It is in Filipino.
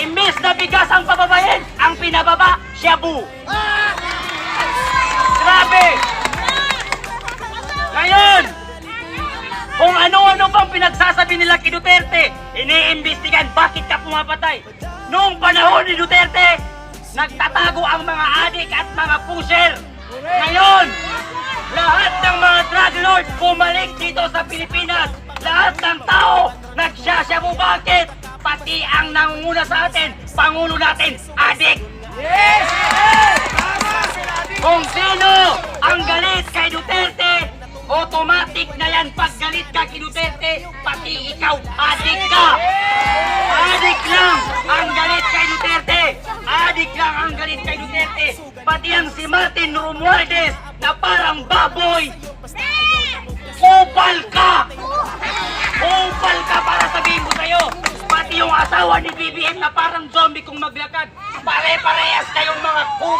Imbis na bigas ang pababayin, ang pinababa, shabu. Grabe! Ngayon, kung ano-ano pang pinagsasabi nila kay Duterte, iniimbestigan bakit ka pumapatay. Noong panahon ni Duterte, nagtatago ang mga adik at mga pusher. Ngayon, lahat ng mga drug lord bumalik dito sa Pilipinas. Lahat ng tao nagsasyabu bakit? Pati ang nangunguna sa atin, Pangulo natin, adik. Kung sino ang galit kay Duterte, automatic na yan pag galit ka kay Duterte, pati ikaw, adik ka! Adik lang ang galit kay Duterte! Adik lang ang galit kay Duterte! Pati ang si Martin Romualdez na parang baboy! Kupal asawa ni BBM na parang zombie kung maglakad! Pare-parehas kayong mga kupal!